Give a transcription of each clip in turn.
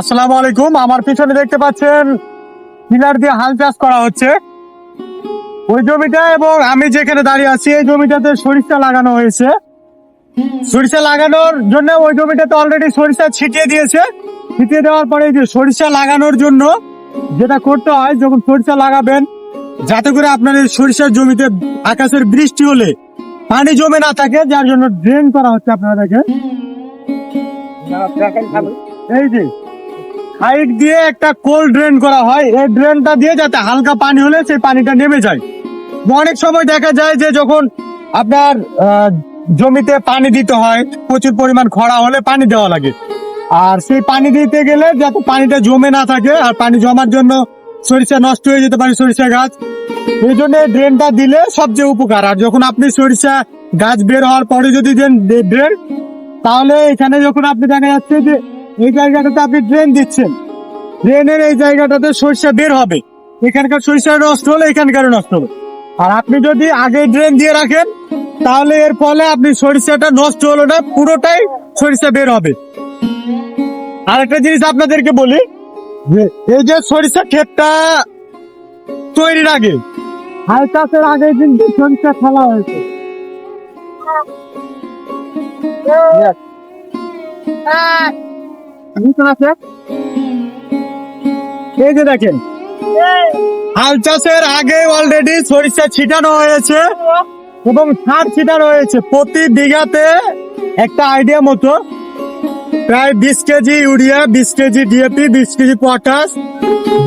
আসসালামু আলাইকুম, আমার পিছনে দেখতে পাচ্ছেন পিলার দিয়ে হাল চাষ করা হচ্ছে। ওই জমিটা এবং আমি যেখানে দাঁড়িয়ে আছি, এই জমিটাতে সরিষা লাগানো হয়েছে। সরিষা লাগানোর জন্য ওই জমিটাতে অলরেডি সরিষা ছিটিয়ে দিয়েছে। ছিটিয়ে দেওয়ার পরে যে সরিষা লাগানোর জন্য যেটা করতে হয়, যখন সরিষা লাগাবেন, যাতে করে আপনার এই সরিষার জমিতে আকাশের বৃষ্টি হলে পানি জমে না থাকে, যার জন্য ড্রেন করা হচ্ছে আপনারা দেখেন। এই যে হাইট দিয়ে একটা কোল ড্রেন করা হয়। এই ড্রেনটা দিয়ে যাতে হালকা পানি হলে সেই পানিটা নেমে যায়। অনেক সময় দেখা যায় যে যখন আপনার জমিতে পানি দিতে হয়, প্রচুর পরিমাণ খরা হলে পানি দেওয়া লাগে। আর সেই পানি দিতে গেলে যাতে পানিটা জমে না থাকে, আর পানি জমার জন্য সরিষা নষ্ট হয়ে যেতে পারে সরিষা গাছ। এই জন্য ড্রেনটা দিলে সবচেয়ে উপকার। আর যখন আপনি সরিষা গাছ বের হওয়ার পরে যদি দেন ড্রেন তাহলে এখানে যখন আপনি দেখা যাচ্ছে যে এই জায়গাটাতে আপনি ড্রেন দিচ্ছেন। ড্রেনের এই জায়গাটাতে সরিষা বের হবে। এখানকার সরিষা নষ্ট হলে এখানকার নষ্ট হবে। আর আপনি যদি আগে ড্রেন দিয়ে রাখেন তাহলে এর ফলে আপনি সরিষাটা নষ্ট হলো না পুরোটাই সরিষা বের হবে। আরেকটা জিনিস আপনাদেরকে বলি যে এই যে সরিষা ক্ষেতটা তৈরির আগে হাল চাষের আগে কিন্তু সরিষা ফেলা হয়েছে। যে দেখেন। হাল চাষের আগে অলরেডি সরিষা ছিটানো হয়েছে এবং সার ছিটানো হয়েছে। প্রতি বিঘাতে একটা আইডিয়া মতো। প্রায় বিশ কেজি ইউরিয়া, বিশ কেজি ডিএপি বিশ কেজি পটাশ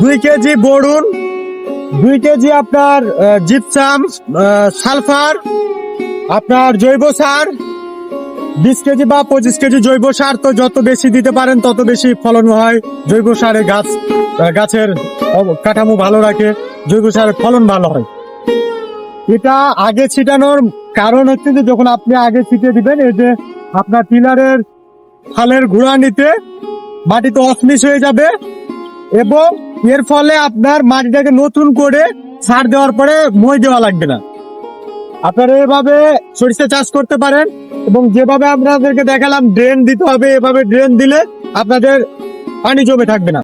দুই কেজি বরুণ, দুই কেজি আপনার জিপসাম সালফার আপনার জৈব সার বিশ কেজি বা পঁচিশ কেজি জৈব সার তো যত বেশি দিতে পারেন, তত বেশি ফলন হয়। জৈব সারে গাছ গাছের কাঠামো ভালো রাখে, জৈব সারের ফলন ভালো হয়। এটা আগে ছিটানোর কারণ হচ্ছে যে, যখন আপনি আগে ছিটিয়ে দিবেন, এই যে আপনার পিলারের ফালের ঘোড়া নিতে মাটিতে অসমিস হয়ে যাবে এবং এর ফলে আপনার মাটিটাকে নতুন করে সার দেওয়ার পরে মই দেওয়া লাগবে না। আপনারা এভাবে সরিষা চাষ করতে পারেন। এবং যেভাবে আপনাদেরকে দেখালাম ড্রেন দিতে হবে, এভাবে ড্রেন দিলে আপনাদের পানি জমে থাকবে না।